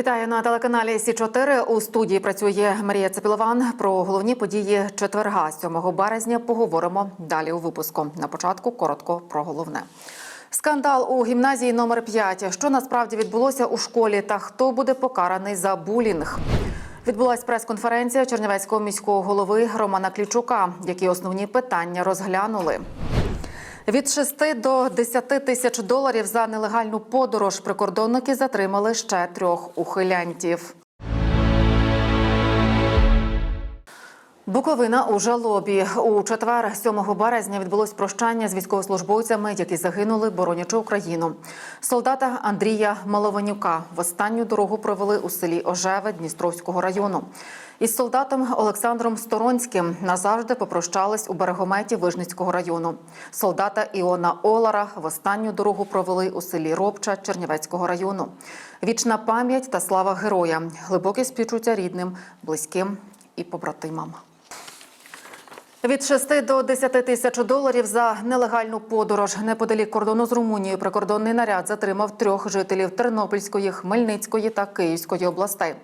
Вітаю на телеканалі Сі 4 У студії працює Марія Цепілован. Про головні події четверга, 7 березня. Поговоримо далі у випуску. На початку коротко про головне. Скандал у гімназії номер 5 Що насправді відбулося у школі та хто буде покараний за булінг? Відбулась прес-конференція Чернівецького міського голови Романа Клічука, які основні питання розглянули. Від 6 до 10 тисяч доларів за нелегальну подорож прикордонники затримали ще трьох ухилянтів. Буковина у жалобі у четвер, 7 березня, відбулось прощання з військовослужбовцями, які загинули, боронячи Україну. Солдата Андрія Малованюка в останню дорогу провели у селі Ожеве Дністровського району. Із солдатом Олександром Сторонським назавжди попрощались у берегометі Вижницького району. Солдата Іона Олара в останню дорогу провели у селі Робча Чернівецького району. Вічна пам'ять та слава героя, глибоке співчуття рідним, близьким і побратимам. Від 6 до 10 тисяч доларів за нелегальну подорож неподалік кордону з Румунією прикордонний наряд затримав трьох жителів Тернопільської, Хмельницької та Київської областей.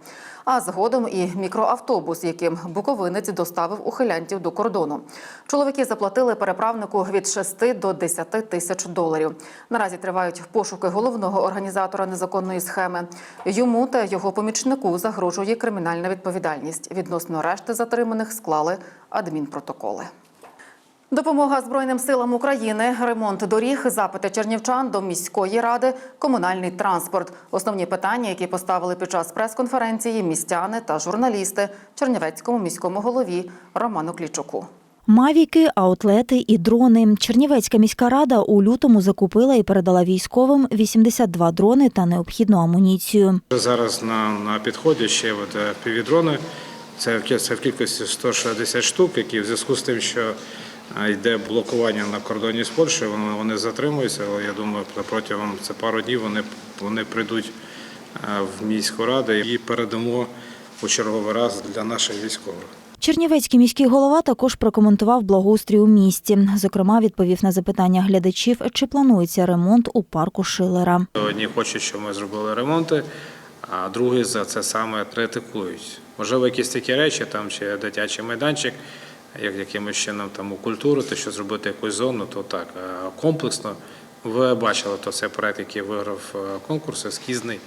А згодом і мікроавтобус, яким буковинець доставив ухилянтів до кордону. Чоловіки заплатили переправнику від 6 до 10 тисяч доларів. Наразі тривають пошуки головного організатора незаконної схеми. Йому та його помічнику загрожує кримінальна відповідальність. Відносно решти затриманих склали адмінпротоколи. Допомога Збройним силам України, ремонт доріг, запити чернівчан до міської ради, комунальний транспорт. Основні питання, які поставили під час прес-конференції містяни та журналісти Чернівецькому міському голові Роману Клічуку. Мавіки, аутлети і дрони. Чернівецька міська рада у лютому закупила і передала військовим 82 дрони та необхідну амуніцію. Зараз на, на підході ще от, е, півдрони. Це, це в кількості 160 штук, які в зв'язку з тим, що йде блокування на кордоні з Польщею, вони, вони затримуються. Але я думаю, протягом це пару днів вони, вони прийдуть е, в міську раду і передамо у черговий раз для наших військових. Чернівецький міський голова також прокоментував благоустрій у місті. Зокрема, відповів на запитання глядачів, чи планується ремонт у парку Шилера. Одні хочуть, щоб ми зробили ремонти, а другі за це саме критикують. Можливо, якісь такі речі, там чи дитячий майданчик, як якимось чином там у культуру, то що зробити якусь зону, то так. А комплексно ви бачили, то це проект, який виграв е, конкурс, ескізний.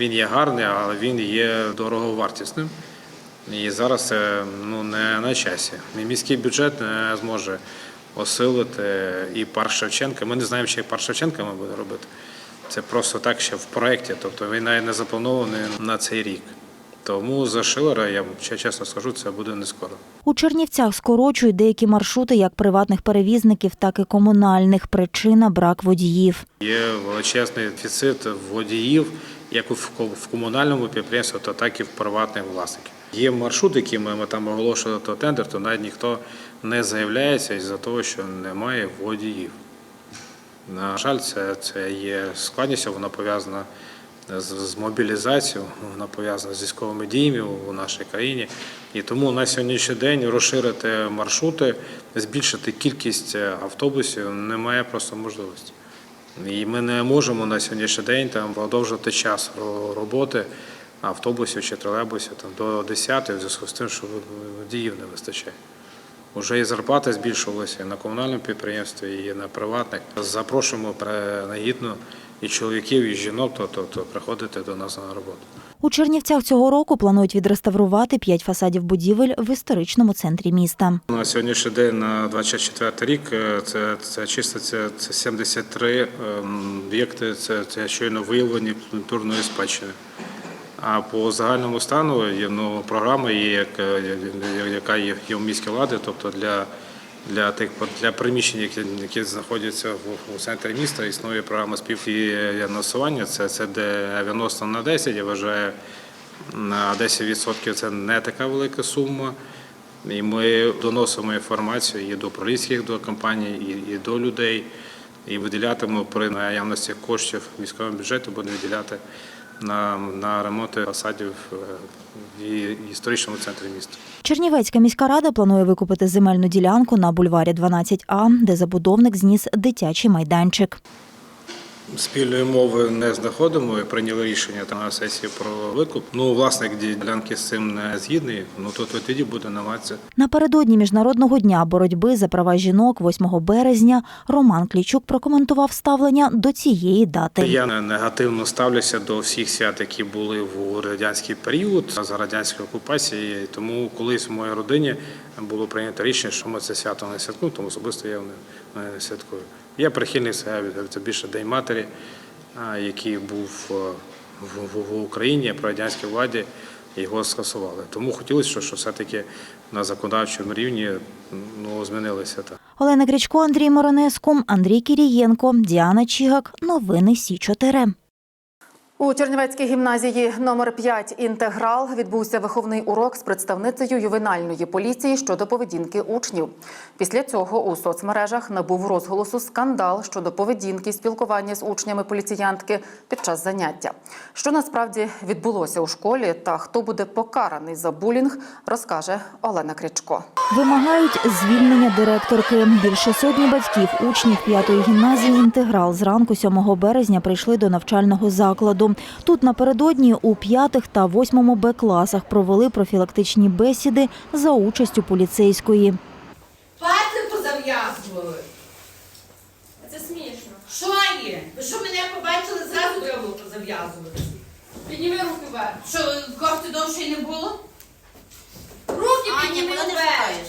Він є гарний, але він є дороговартісним. І зараз це ну, не на часі. Міський бюджет не зможе осилити і парк Шевченка. Ми не знаємо, чи парк Шевченка ми будемо робити. Це просто так ще в проєкті, тобто він навіть не запланований на цей рік. Тому за Шилера, я чесно скажу, це буде не скоро. У Чернівцях скорочують деякі маршрути як приватних перевізників, так і комунальних. Причина брак водіїв. Є величезний дефіцит водіїв, як в комунальному підприємстві, то так і в приватних власників. Є маршрут, який ми, ми там оголошували то тендер, то навіть ніхто не заявляється із-за того, що немає водіїв. На жаль, це, це є складністю, вона пов'язана з, мобілізацією, вона пов'язана з військовими діями у нашій країні. І тому на сьогоднішній день розширити маршрути, збільшити кількість автобусів немає просто можливості. І ми не можемо на сьогоднішній день там продовжувати час роботи автобусів чи тролейбусів там, до 10 в зв'язку з тим, що водіїв не вистачає. Уже і зарплати збільшувалися і на комунальному підприємстві, і на приватних. Запрошуємо принагідно і чоловіків, і жінок, то, то, то приходити до нас на роботу. У Чернівцях цього року планують відреставрувати п'ять фасадів будівель в історичному центрі міста. На сьогоднішній день, на 24 рік, е, це, це чиститься це 73 ем, об'єкти, це, це щойно виявлені культурної спадщини. А по загальному стану є ну, програма, є, як, яка є, є в міській влади, тобто для, для тих для приміщень, які, які знаходяться в, у центрі міста, існує програма співфінансування. Це, це 90 на 10, я вважаю, на 10% це не така велика сума. І ми доносимо інформацію і до управлінських до компаній, і, і до людей. І виділятимемо при наявності коштів міського бюджету, будемо виділяти на, на ремонти фасадів е, в історичному центрі міста. Чернівецька міська рада планує викупити земельну ділянку на бульварі 12А, де забудовник зніс дитячий майданчик. Спільної мови не знаходимо і прийняли рішення на сесії про викуп. Ну, власник ділянки з цим не згідний. Ну тут тоді буде намагатися Напередодні міжнародного дня боротьби за права жінок 8 березня Роман Клічук прокоментував ставлення до цієї дати. Я не- негативно ставлюся до всіх свят, які були в радянський період за радянської окупації. Тому колись в моїй родині було прийнято рішення, що ми це свято не святкуємо, тому особисто я не святкую. Я прихильник це, це більше День матері, який був е, в, Україні при радянській владі. Його скасували. Тому хотілося, що, що все-таки на законодавчому рівні ну, змінилися так. Олена Крічко, Андрій Моронеску, Андрій Кірієнко, Діана Чігак. Новини Сі 4 У Чернівецькій гімназії номер 5 інтеграл відбувся виховний урок з представницею ювенальної поліції щодо поведінки учнів. Після цього у соцмережах набув розголосу скандал щодо поведінки спілкування з учнями поліціянтки під час заняття. Що насправді відбулося у школі та хто буде покараний за булінг, розкаже Олена Крічко. Вимагають звільнення директорки. Більше сотні батьків учнів п'ятої гімназії інтеграл зранку 7 березня прийшли до навчального закладу. Тут напередодні у п'ятих та восьмому Б класах провели профілактичні бесіди за участю поліцейської. Пальці позав'язували. Це смішно. Що є? Ви що мене побачили, зразу треба було позав'язувати. Підніми руки вверх. Що, кофти довше й не було? Руки Аня, підніми куди ти вверх.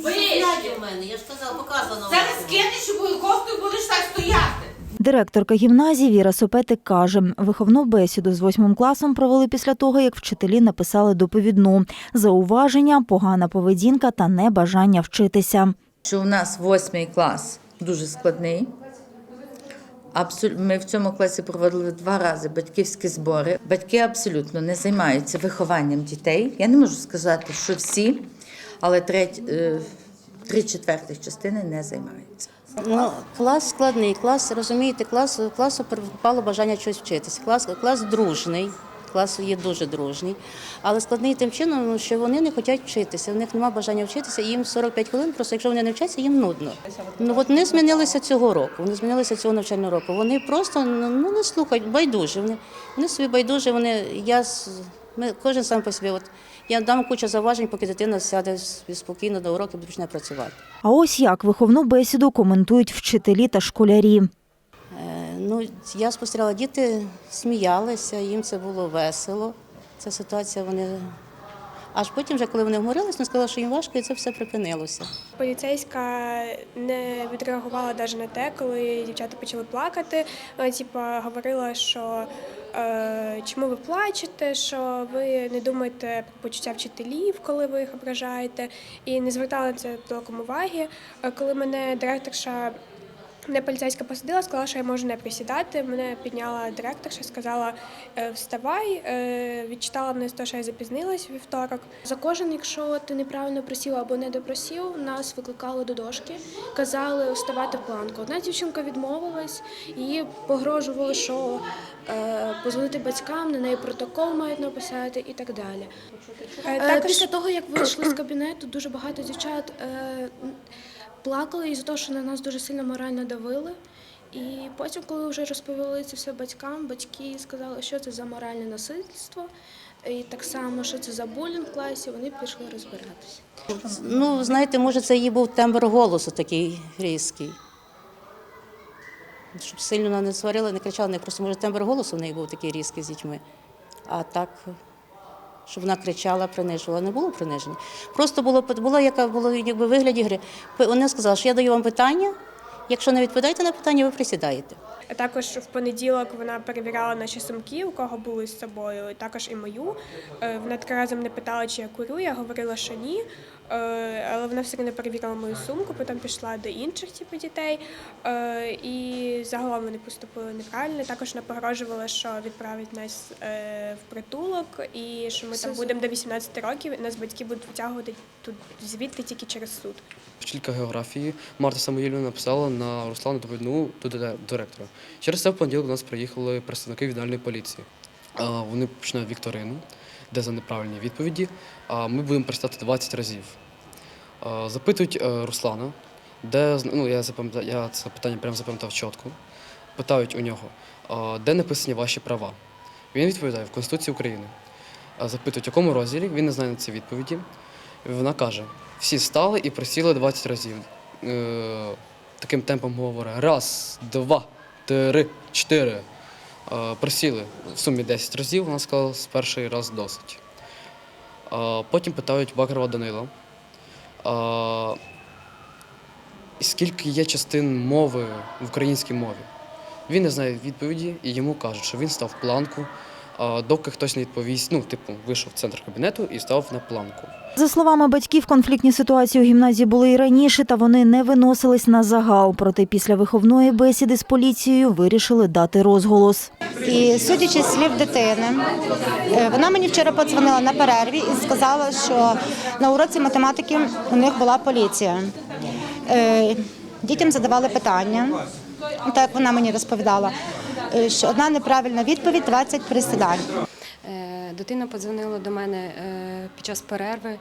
Стоять мене, я ж казала, показано. Зараз кинеш, щоб кофту будеш так стояти. Директорка гімназії Віра Сопетик каже, виховну бесіду з восьмим класом провели після того, як вчителі написали доповідну зауваження, погана поведінка та небажання вчитися. що у нас восьмий клас дуже складний. Ми в цьому класі проводили два рази батьківські збори. Батьки абсолютно не займаються вихованням дітей. Я не можу сказати, що всі, але треть, е, три четвертих частини не займаються. Ну, клас складний, клас, розумієте, клас, класу припало бажання щось вчитися. Клас, клас дружний, клас є дуже дружний, але складний тим чином, що вони не хочуть вчитися, у них немає бажання вчитися, і їм 45 хвилин, просто якщо вони не вчаться, їм нудно. Ну от вони змінилися цього року, вони змінилися цього навчального року. Вони просто ну, не слухають, байдужі. Вони, вони собі байдужі, вони, я, ми, кожен сам по собі. От, я дам кучу заважень, поки дитина сяде спокійно до уроків, почне працювати. А ось як виховну бесіду коментують вчителі та школярі. Е, Ну, я спостерігала, діти сміялися, їм це було весело. Ця ситуація вони. Аж потім, вже, коли вони вморились, вони сказали, що їм важко, і це все припинилося. Поліцейська не відреагувала навіть на те, коли дівчата почали плакати. Вона типа говорила, що е, чому ви плачете, що ви не думаєте про почуття вчителів, коли ви їх ображаєте, і не звертала це толком уваги. Е, Коли мене директорша Мене поліцейська посадила, сказала, що я можу не присідати. Мене підняла директорша, сказала «Е, вставай, Е, відчитала мене з того, що я запізнилась вівторок. За кожен, якщо ти неправильно просів або не допросів, нас викликали до дошки, казали вставати в планку. Одна дівчинка відмовилась, їй погрожували, що е, позвонити батькам, на неї протокол мають написати і так далі. Е, Після того, як вийшли з кабінету, дуже багато дівчат плакали із-за того, що на нас дуже сильно морально давили. І потім, коли вже розповіли це все батькам, батьки сказали, що це за моральне насильство, і так само, що це за булінг в класі, вони пішли розбиратися. Ну, знаєте, може, це її був тембр голосу такий різкий. Щоб сильно не сварила, не кричала, не просто може тембр голосу в неї був такий різкий з дітьми. А так, щоб вона кричала, принижувала, не було приниження. Просто було, було яка було якби вигляді гри. Вона сказала, що я даю вам питання. Якщо не відповідаєте на питання, ви присідаєте. А також в понеділок вона перевіряла наші сумки, у кого були з собою, також і мою. Е, Вона три рази мене питала, чи я курю. Я говорила, що ні. Е, Але вона все одно перевірила мою сумку, потім пішла до інших типу, дітей. Е, І загалом вони поступили неправильно. Також вона погрожувала, що відправить нас в притулок, і що ми там будемо до 18 років, нас батьки будуть витягувати тут звідти тільки через суд. Вчителька географії Марта Самоїльовна написала на Руслану довідну до директора. Через це в понеділок до нас приїхали представники віддальної поліції. Вони починають вікторину, де за неправильні відповіді. Ми будемо прочитати 20 разів. Запитують е, Руслана, де ну, я, запам'ятав, я це питання прямо запам'ятав чітко. питають у нього, де написані ваші права. Він відповідає в Конституції України. Запитують, в якому розділі, він не знає на це відповіді. Вона каже: всі стали і присіли 20 разів. Е, таким темпом говорить: раз, два, три, чотири. Е, присіли в сумі 10 разів, вона сказала, з перший раз досить. Е, потім питають Бакарова Данила. Скільки є частин мови в українській мові? Він не знає відповіді і йому кажуть, що він став планку, доки хтось не відповість, ну, типу, вийшов в центр кабінету і став на планку. За словами батьків, конфліктні ситуації у гімназії були і раніше, та вони не виносились на загал. Проте після виховної бесіди з поліцією вирішили дати розголос. І судячи з слів дитини, е, вона мені вчора подзвонила на перерві і сказала, що на уроці математики у них була поліція. Е, Дітям задавали питання, так вона мені розповідала, одна неправильна відповідь 20 присідань. Е, Дитина подзвонила до мене е, під час перерви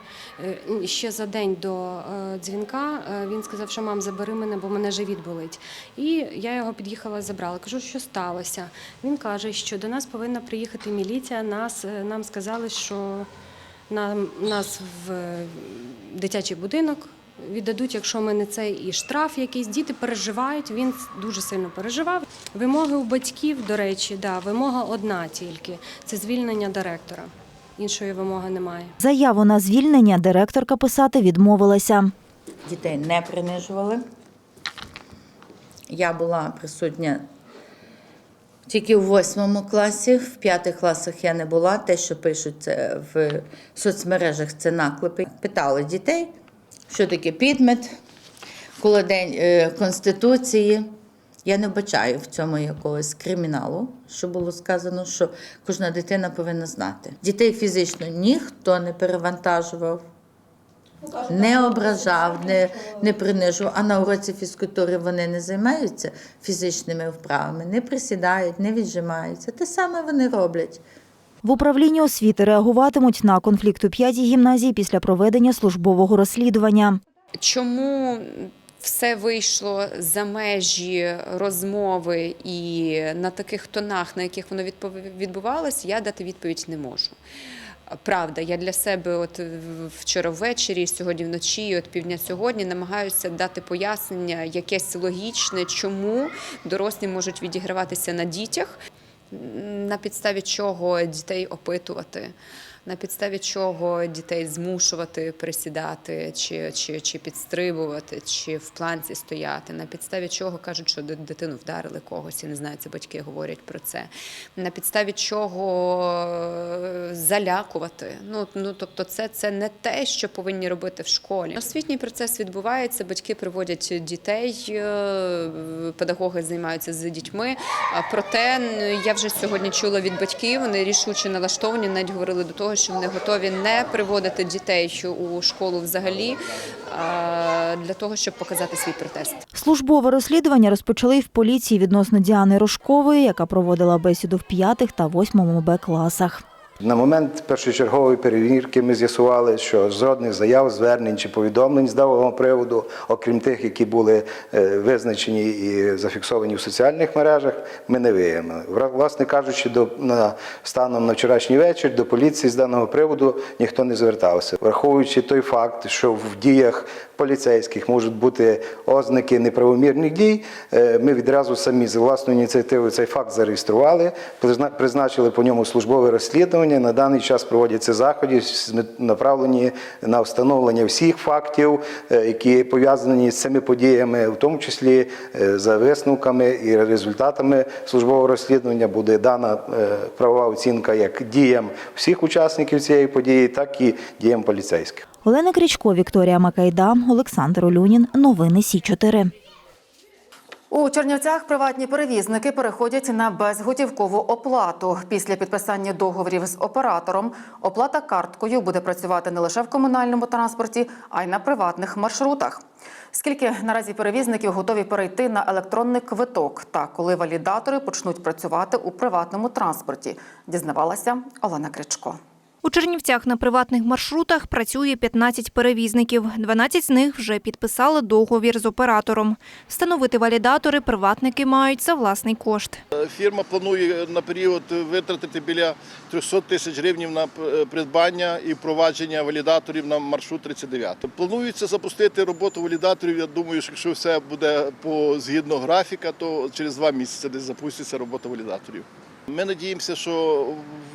е, ще за день до е, дзвінка. Е, Він сказав, що мам, забери мене, бо мене живіт болить. І я його під'їхала, забрала. Кажу, що сталося. Він каже, що до нас повинна приїхати міліція. Нас е, нам сказали, що нам нас в е, дитячий будинок. Віддадуть, якщо ми не цей і штраф якийсь. Діти переживають. Він дуже сильно переживав. Вимоги у батьків, до речі, да, вимога одна тільки це звільнення директора. Іншої вимоги немає. Заяву на звільнення директорка писати відмовилася. Дітей не принижували. Я була присутня тільки в восьмому класі, в п'ятих класах я не була. Те, що пишуть в соцмережах, це наклепи. Питали дітей, що таке підмет, коли день е, Конституції. Я не бачаю в цьому якогось криміналу, що було сказано, що кожна дитина повинна знати. Дітей фізично ніхто не перевантажував. Не ображав, не, не принижував. А на уроці фізкультури вони не займаються фізичними вправами, не присідають, не віджимаються. Те саме вони роблять. В управлінні освіти реагуватимуть на конфлікт у п'ятій гімназії після проведення службового розслідування. Чому все вийшло за межі розмови і на таких тонах, на яких воно відбувалось, я дати відповідь не можу. Правда, я для себе от вчора ввечері, сьогодні вночі, от півдня сьогодні намагаюся дати пояснення якесь логічне, чому дорослі можуть відіграватися на дітях, на підставі чого дітей опитувати. На підставі чого дітей змушувати присідати, чи, чи, чи підстрибувати, чи в планці стояти, на підставі чого кажуть, що дитину вдарили когось, я не знаю, це батьки говорять про це. На підставі чого е, залякувати. Ну, ну тобто, це, це не те, що повинні робити в школі. Освітній процес відбувається, батьки приводять дітей, е, педагоги займаються з дітьми. Проте я вже сьогодні чула від батьків, вони рішуче налаштовані, навіть говорили до того, що вони готові не приводити дітей у школу взагалі для того, щоб показати свій протест. Службове розслідування розпочали в поліції відносно Діани Рожкової, яка проводила бесіду в п'ятих та восьмому Б класах. На момент першочергової перевірки ми з'ясували, що жодних заяв, звернень чи повідомлень з даного приводу, окрім тих, які були е, визначені і зафіксовані в соціальних мережах, ми не виявили. Власне кажучи, до на станом на вчорашній вечір до поліції з даного приводу ніхто не звертався, враховуючи той факт, що в діях поліцейських можуть бути ознаки неправомірних дій. е, Ми відразу самі з власної ініціативи цей факт зареєстрували, призначили по ньому службове розслідування. На даний час проводяться заходи, направлені на встановлення всіх фактів, е, які пов'язані з цими подіями, в тому числі е, за висновками і результатами службового розслідування буде дана е, правова оцінка як діям всіх учасників цієї події, так і діям поліцейських. Олена Крічко, Вікторія Макайда, Олександр Олюнін. Новини Сі 4 У Чернівцях приватні перевізники переходять на безготівкову оплату. Після підписання договорів з оператором оплата карткою буде працювати не лише в комунальному транспорті, а й на приватних маршрутах. Скільки наразі перевізників готові перейти на електронний квиток та коли валідатори почнуть працювати у приватному транспорті, дізнавалася Олена Кричко. У Чернівцях на приватних маршрутах працює 15 перевізників. 12 з них вже підписали договір з оператором. Встановити валідатори приватники мають за власний кошт. Фірма планує на період витратити біля 300 тисяч гривень на е, придбання і впровадження валідаторів на маршрут 39. Планується запустити роботу валідаторів. Я думаю, що якщо все буде по згідно графіка, то через два місяці десь запуститься робота валідаторів. Ми надіємося, що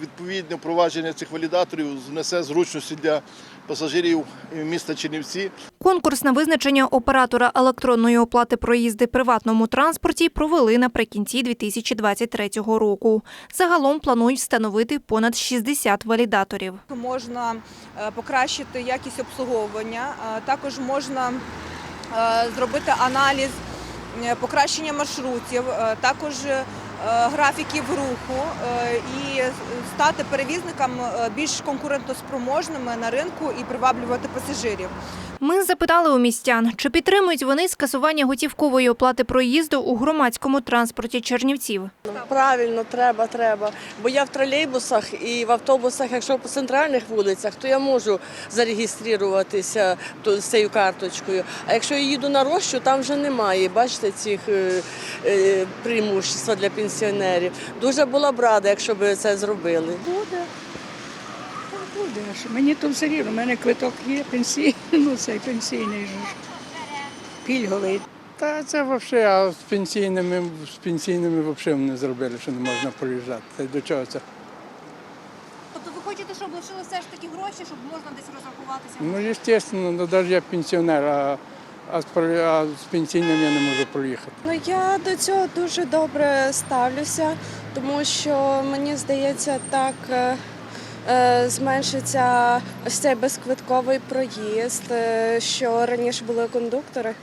відповідне впровадження цих валідаторів внесе зручності для пасажирів міста Чернівці. Конкурс на визначення оператора електронної оплати проїзди приватному транспорті провели наприкінці 2023 року. Загалом планують встановити понад 60 валідаторів. Можна е, покращити якість обслуговування, е, також можна е, зробити аналіз покращення маршрутів, також графіків руху е, і стати перевізникам е, більш конкурентоспроможними на ринку і приваблювати пасажирів. Ми запитали у містян, чи підтримують вони скасування готівкової оплати проїзду у громадському транспорті Чернівців. Правильно, треба, треба. Бо я в тролейбусах і в автобусах, якщо по центральних вулицях, то я можу зареєструватися то- з цією карточкою. А якщо я їду на рощу, там вже немає. Бачите, цих е, е, преимуществ для пенсіонерів. Дуже була б рада, якщо б це зробили. Буде. Що Мені тут все рівно, у мене квиток є пенсійний, ну цей пенсійний ж. Пільговий. Та це взагалі, а з пенсійними, з пенсійними взагалі не зробили, що не можна проїжджати. Та й до чого це? Тобто ви хочете, щоб лишили все ж таки гроші, щоб можна десь розрахуватися? Ну, звісно, ну, навіть я пенсіонер, а, а, з, про- а з пенсійним я не можу проїхати. Ну я до цього дуже добре ставлюся, тому що мені здається, так е, зменшиться ось цей безквитковий проїзд, е, що раніше були кондуктори,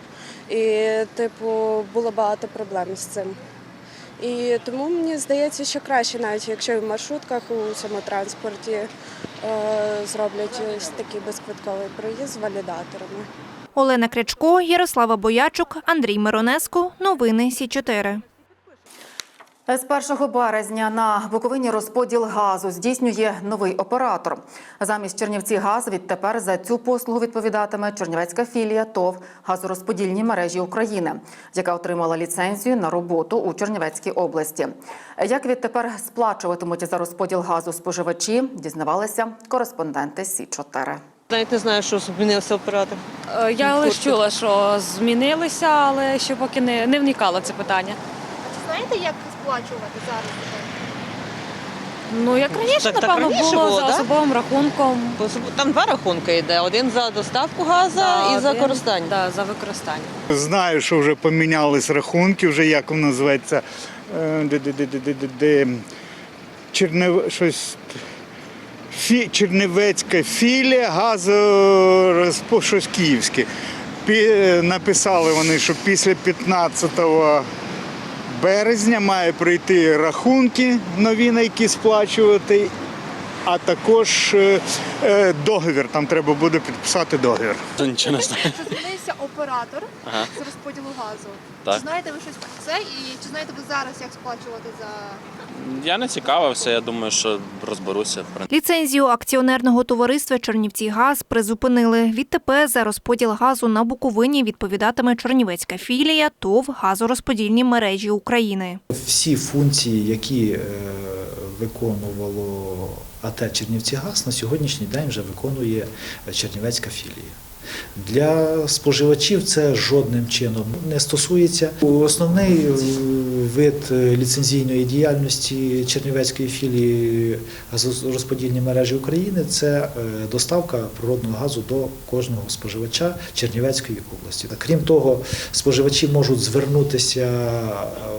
і типу було багато проблем з цим. І тому мені здається, що краще, навіть якщо в маршрутках у самотранспорті е, зроблять ось такий безквитковий проїзд з валідаторами. Олена Крячко, Ярослава Боячук, Андрій Миронеско. Новини Сі 4 З 1 березня на Буковині розподіл газу здійснює новий оператор. Замість Чернівці газ відтепер за цю послугу відповідатиме Чернівецька філія ТОВ газорозподільні мережі України, яка отримала ліцензію на роботу у Чернівецькій області. Як відтепер сплачуватимуть за розподіл газу споживачі, дізнавалися кореспонденти Сі 4 Навіть не знаю, що змінився оператор. Е, Я лише чула, що змінилися, але ще поки не, не вникала це питання. Знаєте, як сплачувати зараз? Ну, як раніше, Так- так напевно, раніше було, було, за да? особовим рахунком. Там два рахунки йде: один за доставку газу Да, і за один- користання. Да, за використання. Знаю, що вже помінялись рахунки, вже як воно називається. е, де- де- де- де- де- де- де, Чернев... щось. Фі... Чернівецька філія газорозпо... щось київське. Пі... Написали вони, що після 15 березня має прийти рахунки нові, на які сплачувати, а також е, е, договір. Там треба буде підписати договір. Нічого не знаю. Оператор Ага. з розподілу газу. Так. Чи знаєте ви щось про це і чи знаєте ви зараз, як сплачувати за Я не цікавився, я думаю, що розберуся. Ліцензію акціонерного товариства Чернівці Газ призупинили. Відтепер за розподіл газу на Буковині відповідатиме Чернівецька філія ТОВ газорозподільні мережі України. Всі функції, які е, виконувало АТ Чернівцігаз, на сьогоднішній день вже виконує Чернівецька філія. Для споживачів це жодним чином не стосується. Основний е, вид е, ліцензійної діяльності Чернівецької філії газорозподільні мережі України це е, доставка природного газу до кожного споживача Чернівецької області. Крім того, споживачі можуть звернутися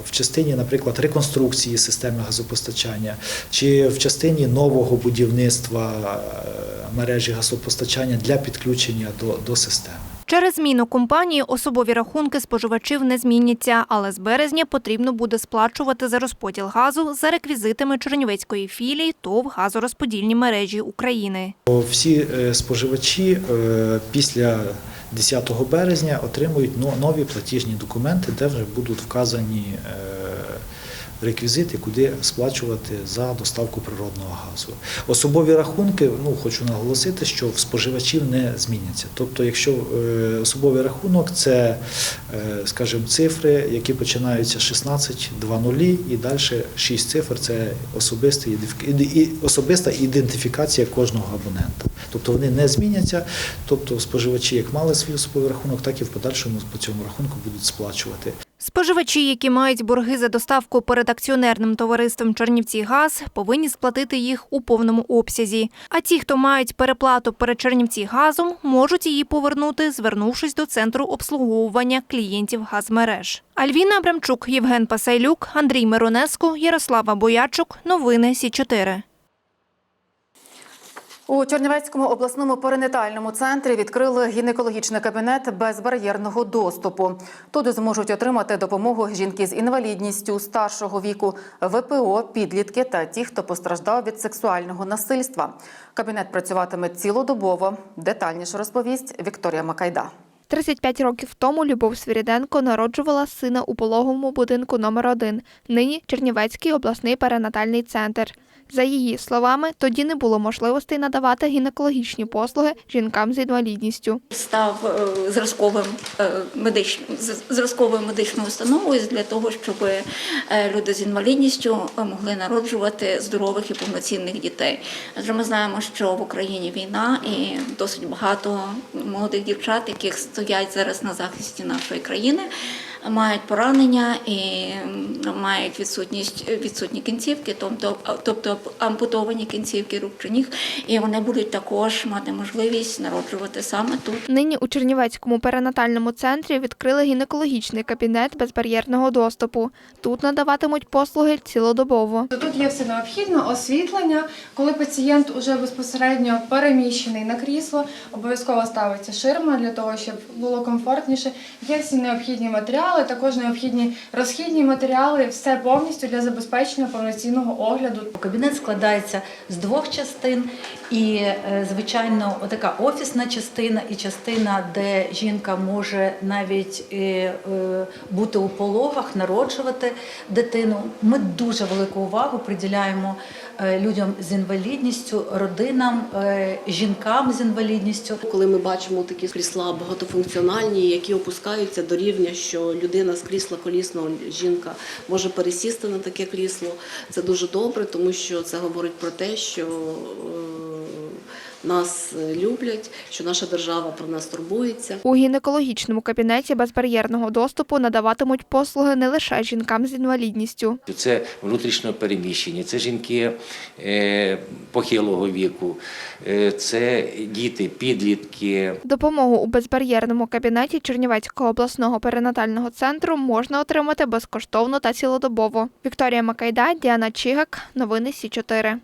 в частині, наприклад, реконструкції системи газопостачання чи в частині нового будівництва мережі газопостачання для підключення до, до системи. Через зміну компанії особові рахунки споживачів не зміняться, але з березня потрібно буде сплачувати за розподіл газу за реквізитами Чернівецької філії ТОВ газорозподільні мережі України. Всі е, споживачі е, після 10 березня отримують нові платіжні документи, де вже будуть вказані е, реквізити, куди сплачувати за доставку природного газу. Особові рахунки, ну хочу наголосити, що в споживачів не зміняться. Тобто, якщо е, особовий рахунок це, е, скажімо, цифри, які починаються 16, 2 нулі і далі 6 цифр це особиста, ідентифікація кожного абонента. Тобто вони не зміняться. Тобто споживачі як мали свій особовий рахунок, так і в подальшому по цьому рахунку будуть сплачувати. Споживачі, які мають борги за доставку перед акціонерним товариством Чернівці Газ, повинні сплатити їх у повному обсязі. А ті, хто мають переплату перед Чернівці Газом, можуть її повернути, звернувшись до центру обслуговування клієнтів газмереж. Альвіна Абрамчук, Євген Пасайлюк, Андрій Миронеско, Ярослава Боячук. Новини Сі 4 У Чернівецькому обласному перинатальному центрі відкрили гінекологічний кабінет безбар'єрного доступу. Тут зможуть отримати допомогу жінки з інвалідністю старшого віку, ВПО, підлітки та ті, хто постраждав від сексуального насильства. Кабінет працюватиме цілодобово. Детальніше розповість Вікторія Макайда. 35 років тому Любов Свіріденко народжувала сина у пологовому будинку номер 1 нині Чернівецький обласний перинатальний центр. За її словами, тоді не було можливостей надавати гінекологічні послуги жінкам з інвалідністю. став е, зразковим е, медич... з- зразковою медичною установою для того, щоб е, люди з інвалідністю могли народжувати здорових і повноцінних дітей. Адже ми знаємо, що в Україні війна і досить багато молодих дівчат, яких стоять зараз на захисті нашої країни. Мають поранення і мають відсутність відсутні кінцівки, тобто, тобто ампутовані кінцівки рук чи ніг, і вони будуть також мати можливість народжувати саме тут. Нині у Чернівецькому перинатальному центрі відкрили гінекологічний кабінет безбар'єрного доступу. Тут надаватимуть послуги цілодобово. Тут є все необхідне освітлення. Коли пацієнт уже безпосередньо переміщений на крісло, обов'язково ставиться ширма для того, щоб було комфортніше. Є всі необхідні матеріали, також необхідні розхідні матеріали, все повністю для забезпечення повноцінного огляду. Кабінет складається з двох частин, і, е, звичайно, така офісна частина і частина, де жінка може навіть е, е, бути у пологах, народжувати дитину. Ми дуже велику увагу приділяємо людям з інвалідністю, родинам, жінкам з інвалідністю. Коли ми бачимо такі крісла багатофункціональні, які опускаються до рівня, що людина з крісла колісного жінка може пересісти на таке крісло, це дуже добре, тому що це говорить про те, що нас люблять, що наша держава про нас турбується. У гінекологічному кабінеті безбар'єрного доступу надаватимуть послуги не лише жінкам з інвалідністю. Це внутрішньо переміщені, це жінки е, похилого віку, е, це діти, підлітки. Допомогу у безбар'єрному кабінеті Чернівецького обласного перинатального центру можна отримати безкоштовно та цілодобово. Вікторія Макайда, Діана Чигак. Новини Сі 4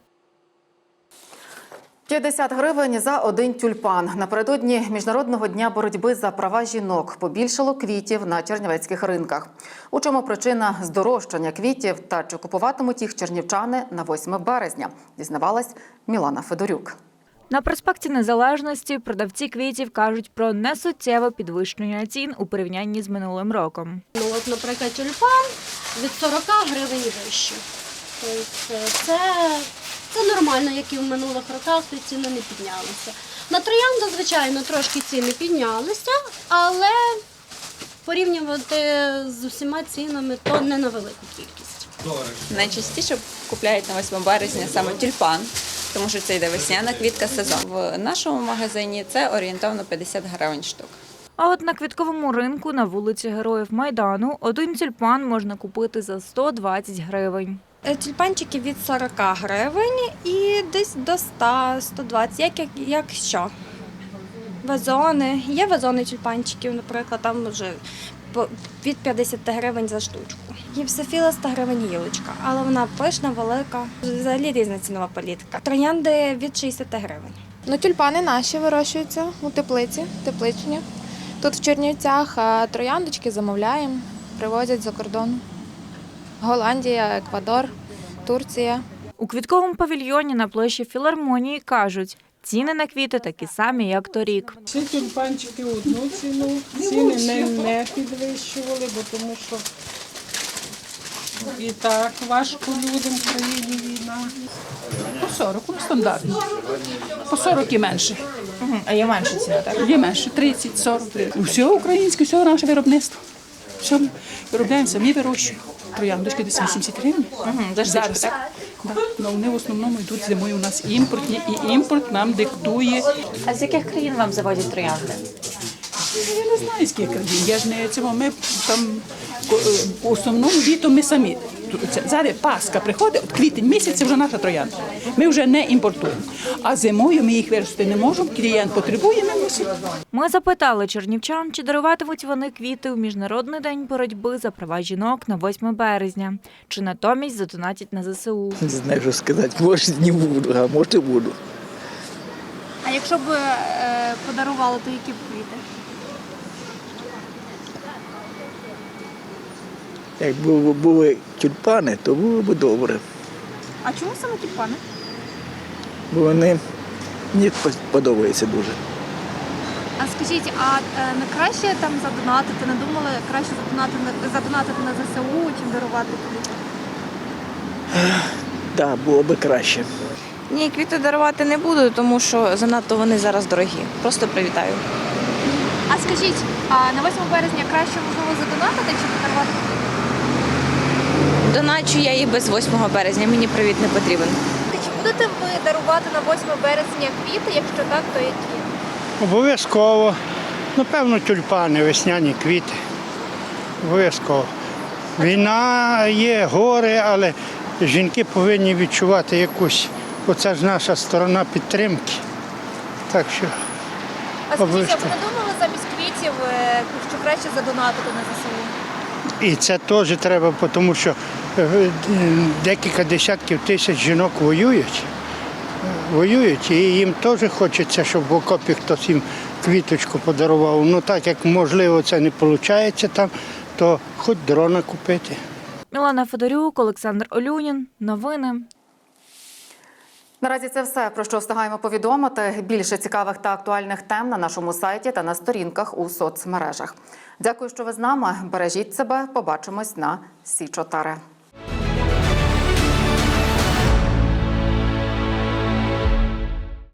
50 гривень за один тюльпан. Напередодні міжнародного дня боротьби за права жінок побільшало квітів на чернівецьких ринках. У чому причина здорожчання квітів та чи купуватимуть їх чернівчани на 8 березня? Дізнавалась Мілана Федорюк. На проспекті Незалежності продавці квітів кажуть про несуттєве підвищення цін у порівнянні з минулим роком. Ну, от, наприклад, тюльпан від 40 гривень вище. Тобто е, це, це нормально, як і в минулих роках, то ціни не піднялися. На троянду, звичайно, трошки ціни піднялися, але порівнювати з усіма цінами, то не на велику кількість. Найчастіше купляють на 8 березня саме тюльпан, тому що це йде весняна квітка сезон. В нашому магазині це орієнтовно 50 гривень штук. А от на квітковому ринку на вулиці Героїв Майдану один тюльпан можна купити за 120 гривень. Е, Тюльпанчики від 40 гривень і десь до 100-120, як, як, як що. Вазони. Є вазони тюльпанчиків, наприклад, там вже від 50 гривень за штучку. Гіпсофіла 100 гривень гілочка, але вона пишна, велика. Взагалі різна цінова політика. Троянди від 60 гривень. Ну, тюльпани наші вирощуються у теплиці, тепличні. Тут в Чернівцях трояндочки замовляємо, привозять за кордону. Голландія, Еквадор, Турція. У квітковому павільйоні на площі філармонії кажуть, ціни на квіти такі самі, як торік. Всі тюльпанчики одну ціну, ціни не, не підвищували, бо тому що І так важко людям в країні війна. По 40, ну стандартно. По 40 і менше. А є менше ціна, так? Є менше 30, 40. Все українське, все наше виробництво. Все виробляємо, самі вирощуємо. Трояндочки десь 80 гривень. Зараз. так? Да. Ну, вони в основному йдуть зимою у нас імпортні, і імпорт нам диктує. А з яких країн вам заводять троянди? Я не знаю, з яких країн. Я ж не цього. Ми там е, в основному літом ми самі. Зараз Пасха приходить, от квітень місяць вже наша троянда. Ми вже не імпортуємо. А зимою ми їх виростити не можемо. Клієнт потребує, ми мусимо. Ми запитали чернівчан, чи даруватимуть вони квіти у Міжнародний день боротьби за права жінок на 8 березня, чи натомість задонатять на ЗСУ. Не знаю, що сказати. Може, не буду, а може буду. А якщо б е, подарували, то які б квіти? Якби були тюльпани, то було б добре. А чому саме тюльпани? Бо вони мені подобаються дуже. А скажіть, а е, не краще там задонатити? Не думали краще задонатити на задонатити на ЗСУ, чим дарувати квіти? Так, було б краще. Ні, квіти дарувати не буду, тому що занадто вони зараз дорогі. Просто привітаю. А скажіть, а на 8 березня краще можливо задонатити чи подарувати? Доначу я їх без 8 березня, мені привіт не потрібен. Чи будете ви дарувати на 8 березня квіти? Якщо так, то які? Обов'язково. Напевно, тюльпани, весняні квіти. Обов'язково. Війна є, гори, але жінки повинні відчувати якусь. Оце ж наша сторона підтримки. Так що А скажіть, а ви не думали замість квітів, е, що краще задонатити на ЗСУ? І це теж треба, тому що декілька десятків тисяч жінок воюють. Воюють, і їм теж хочеться, щоб в окопі хтось їм квіточку подарував. Ну так як можливо це не виходить там, то хоч дрона купити. Мілана Федорюк, Олександр Олюнін. Новини. Наразі це все про що встигаємо повідомити. Більше цікавих та актуальних тем на нашому сайті та на сторінках у соцмережах. Дякую, що ви з нами. Бережіть себе. Побачимось на Сі 4